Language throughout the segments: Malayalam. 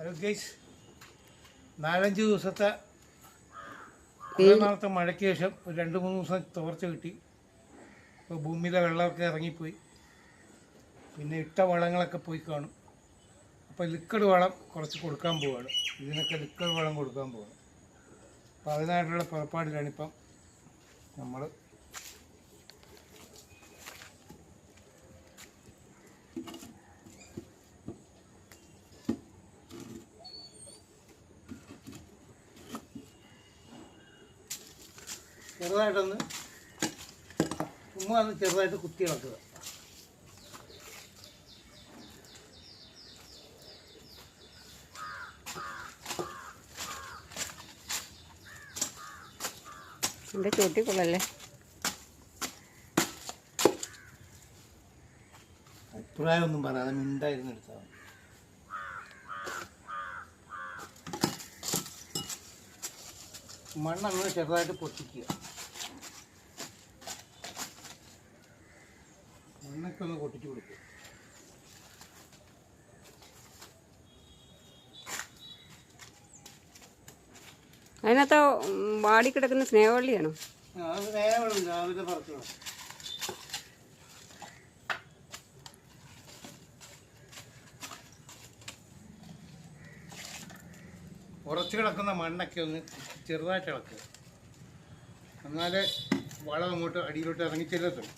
Hello guys. നാലഞ്ച് ദിവസത്തെ നാളത്തെ മഴയ്ക്ക് ശേഷം ഒരു രണ്ട് മൂന്ന് ദിവസം തോർച്ച കിട്ടി. ഇപ്പോൾ ഭൂമിയിലെ വെള്ളമൊക്കെ ഇറങ്ങിപ്പോയി. പിന്നെ ഇട്ട വളങ്ങളൊക്കെ പോയി കാണും. അപ്പോൾ ലിക്വിഡ് വളം കുറച്ച് കൊടുക്കാൻ പോവാണ്. ഇതിനൊക്കെ ലിക്വിഡ് വളം കൊടുക്കാൻ പോവാണ്. അപ്പോൾ അതിനായിട്ടുള്ള പുറപ്പാടിലാണിപ്പം നമ്മൾ ചെറുതായിട്ടൊന്ന് ചുമ്മാ ഒന്ന് ചെറുതായിട്ട് കുത്തി ഇളക്കുക. എന്റെ ചോട്ടിക്കൊള്ളല്ലേ അഭിപ്രായമൊന്നും പറയാതെ മിണ്ടായിരുന്നു എടുത്താൽ മണ്ണങ്ങനെ ചെറുതായിട്ട് പൊട്ടിക്കുക. മണ്ണൊക്കെ ഒന്ന് പൊട്ടിച്ചു കൊടുക്കും. അതിനകത്ത് വാടി കിടക്കുന്ന സ്നേഹവള്ളിയാണോ? രാവിലെ ഉറച്ചു കിടക്കുന്ന മണ്ണൊക്കെ ഒന്ന് ചെറുതായിട്ട് ഇളക്കുക എന്നാലേ വളം അങ്ങോട്ട് അടിയിലോട്ട് ഇറങ്ങി ചെല്ലത്തുള്ളൂ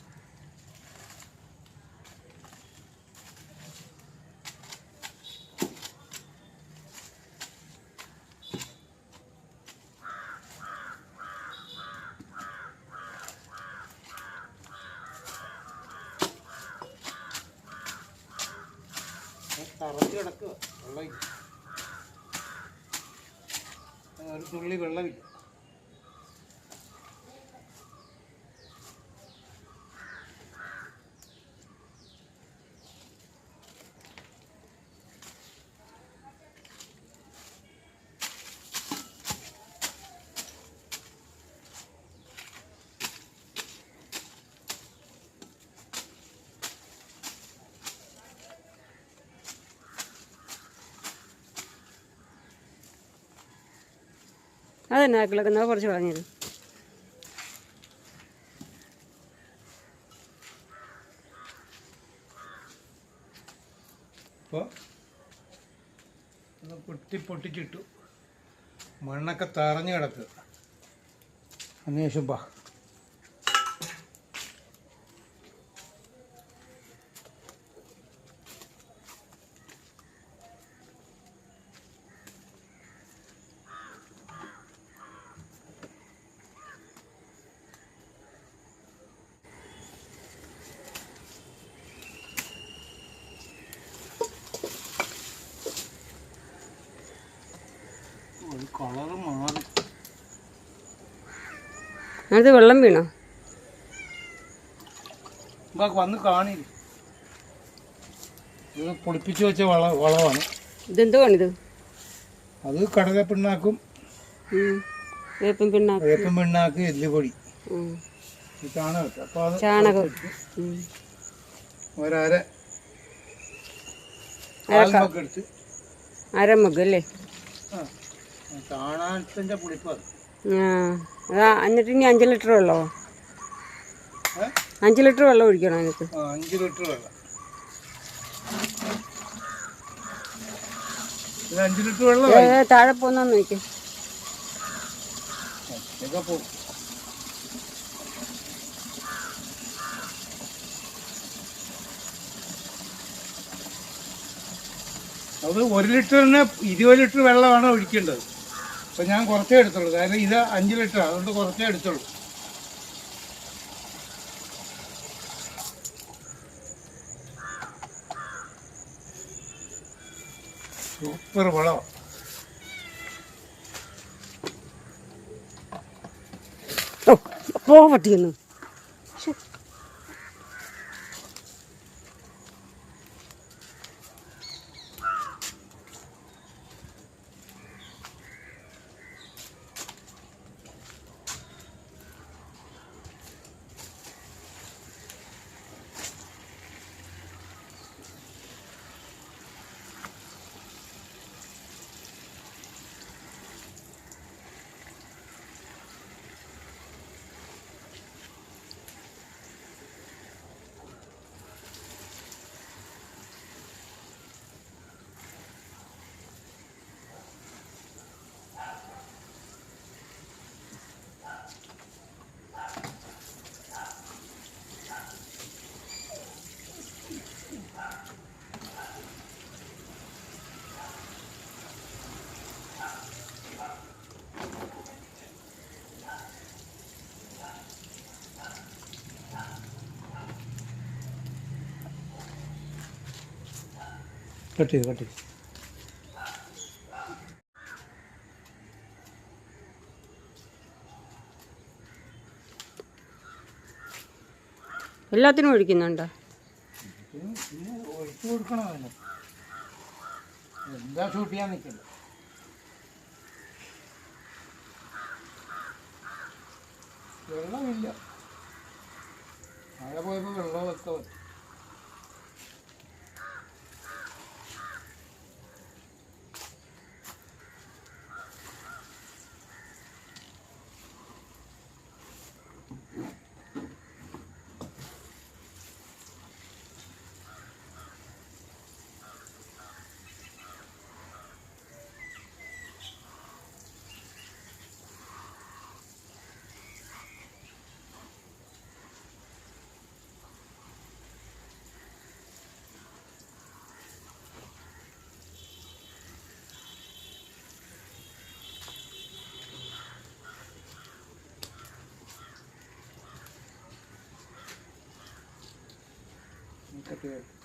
തറച്ച് കിടക്കുക വെള്ളമില്ല ഒരു തുള്ളി വെള്ളമില്ല. അതെന്നാ കിടക്കുന്നത് കുറച്ച് പറഞ്ഞത് പൊട്ടി പൊട്ടിച്ചിട്ടു. മണ്ണൊക്കെ തറഞ്ഞു കിടക്കുക അതിനുശേഷം ബാ ഒരു കളറ് മാറി അതിനകത്ത് വെള്ളം വീണോ? വന്ന് കാണില്ല ഇത് പൊളിപ്പിച്ച് വെച്ച വള വളമാണ് ഇതെന്തുവാണിത് അത് കടല പിണ്ണാക്കും. വേപ്പൻ പിണ്ണാക്ക്. വേപ്പൻ പിണ്ണാക്ക് എല്ലുപൊടി. ചാണകം അപ്പോൾ അത് ചാണകം. ഒരര അരമഗ് അല്ലേ? ചാണകത്തിന്റെ അതാ എന്നിട്ട് ഇനി അഞ്ച് ലിറ്റർ വെള്ളമോ? അഞ്ച് ലിറ്റർ വെള്ളം ഒഴിക്കണം അതിനകത്ത് അഞ്ച് ലിറ്റർ വെള്ളം. അഞ്ച് ലിറ്റർ വെള്ളം താഴെ പോന്നു നോക്കി അത് ഒരു ലിറ്ററിന് ഇരുപത് ലിറ്റർ വെള്ളമാണ് ഒഴിക്കേണ്ടത്. അപ്പം ഞാൻ കുറച്ചേ എടുത്തുള്ളൂ. കാരണം ഇത് അഞ്ച് ലിറ്റർ അതുകൊണ്ട് കുറച്ചേ എടുത്തുള്ളൂ. സൂപ്പർ വളം. ഓ പോ കട്ട് ചെയ്ത് കട്ട് ചെയ്ത്. എല്ലാത്തിനും ഒഴിക്കുന്നുണ്ടോ? ഒഴിച്ചു എന്താ ഷൂട്ട് ചെയ്യാൻ നിൽക്കില്ല വെള്ളമില്ല. മഴ പോയപ്പോൾ വെള്ളമൊക്കെ വറ്റി. ഇനി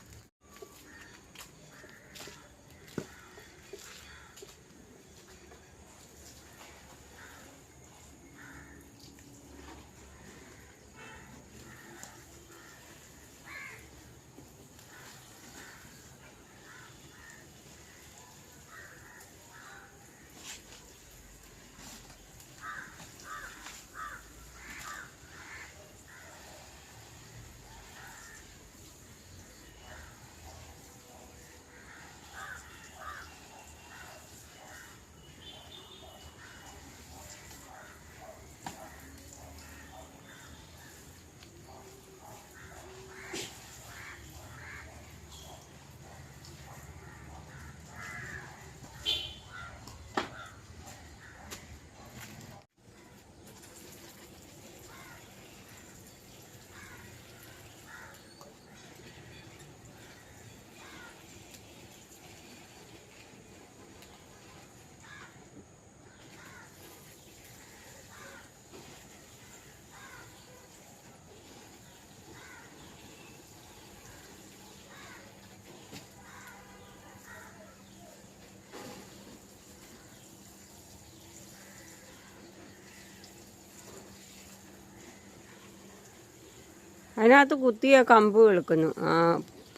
അതിനകത്ത് കുത്തിയ കമ്പ് കേൾക്കുന്നു ആ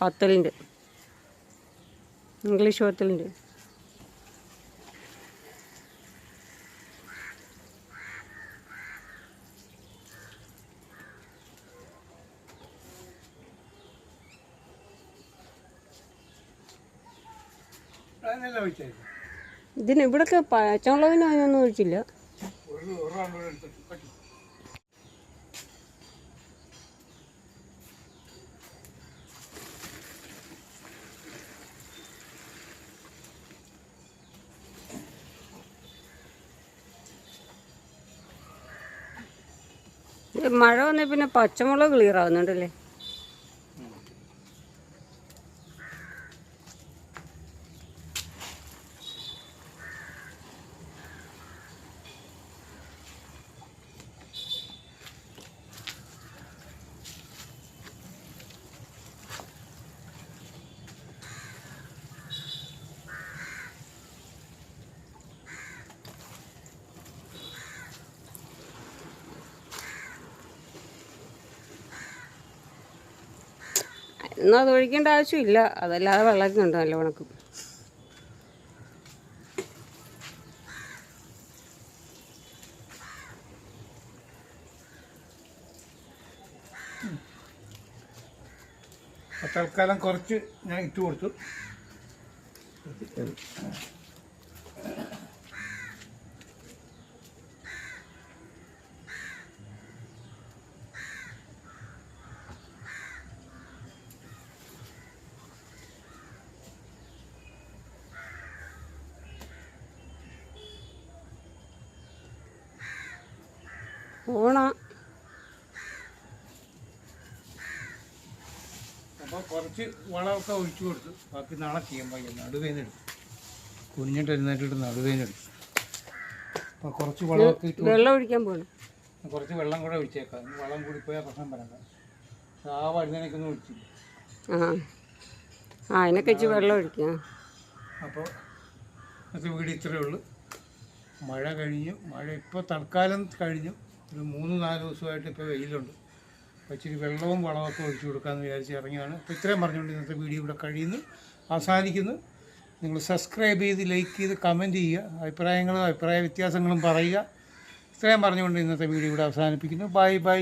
പത്തലിന്റെ. ഇംഗ്ലീഷ് പത്തലിന്റെ. ഇതിന് ഇവിടൊക്കെ പച്ചമുളകിന് അതിനൊന്നും ഒഴിച്ചില്ല ഒരു ഒരു റൗണ്ട് കൂടെ എടുത്തിട്ട് കട്ട് ചെയ്ത്. ഇത് മഴ വന്നേ പിന്നെ പച്ചമുളക് ക്ലിയർ ആവുന്നുണ്ടല്ലേ? എന്നാൽ അത് ഒഴിക്കേണ്ട ആവശ്യമില്ല. അതല്ലാതെ വെള്ളത്തിനുണ്ട് നല്ല ഉണക്കും തൽക്കാലം കുറച്ച് ഞാൻ ഇട്ട് കൊടുത്തു. ഓണ. അപ്പോൾ കുറച്ച് വളമൊക്കെ ഒഴിച്ചു കൊടുത്ത്. ബാക്കി നാളെ ചെയ്യാൻ പയ്യ നടുവേനെടുക്കും കുഞ്ഞിട്ട് എഴുന്നേറ്റിട്ട് നടുവേനെടുക്കും അപ്പോൾ കുറച്ച് വളമൊക്കെ ഇട്ട് വെള്ളം ഒഴിക്കാൻ പോകണം കുറച്ച് വെള്ളം കൂടെ ഒഴിച്ചേക്കാം. വളം കൂടി പോയാൽ പ്രശ്നം വരണ്ട. ആ വഴുതനക്കൊന്നും ഒഴിച്ചില്ല. ആ. അതിനൊക്കെ വെച്ച് വെള്ളം ഒഴിക്കാം. അപ്പോൾ ഇന്നത്തെ വീട് ഇത്രയേ ഉള്ളൂ. മഴ കഴിഞ്ഞു. മഴ ഇപ്പോൾ തൽക്കാലം കഴിഞ്ഞു. ഒരു മൂന്ന് നാല് ദിവസമായിട്ട് ഇപ്പോൾ വെയിലുണ്ട്. അപ്പോൾ ഇച്ചിരി വെള്ളവും വളമൊക്കെ ഒഴിച്ചു കൊടുക്കാമെന്ന് വിചാരിച്ച് ഇറങ്ങിയാണ് അപ്പോൾ ഇത്രയും പറഞ്ഞുകൊണ്ട് ഇന്നത്തെ വീഡിയോ ഇവിടെ കഴിയുന്നു. അവസാനിക്കുന്നു. നിങ്ങൾ സബ്സ്ക്രൈബ് ചെയ്ത് ലൈക്ക് ചെയ്ത് കമന്റ് ചെയ്യുക. അഭിപ്രായങ്ങളും അഭിപ്രായ വ്യത്യാസങ്ങളും പറയുക. ഇത്രയും പറഞ്ഞുകൊണ്ട് ഇന്നത്തെ വീഡിയോ ഇവിടെ അവസാനിപ്പിക്കുന്നു. Bye bye.